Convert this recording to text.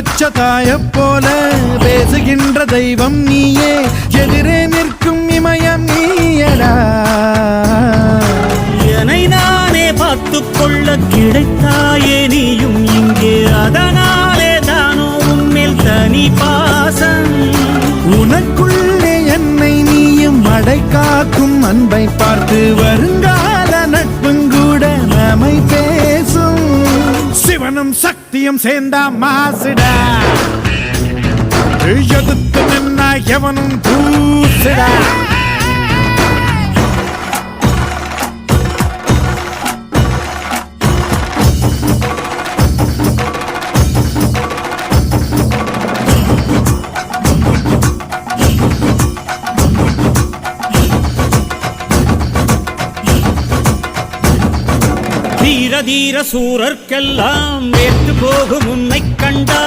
தாயப் போல பேசுகின்ற தெய்வம் நீயே. எதிரே நிற்கும் இமயம் நீயடா. என்னை நானே பார்த்துக் கொள்ள கிடைத்தாயே நீயும் இங்கே. அதனாலே தானோ உன்மேல் தனி பாசம். உனக்குள்ளே என்னை நீயும் அடை காக்கும் அன்பை பார்த்து வருங்கால சிவனும் சக்தியும் சேர்ந்தா மாசுடா எதிர்த்து நின்னா எவனும் பூசுடா. தீர தீர சூரர்க்கெல்லாம் வேற்று போகும் உன்னை கண்டா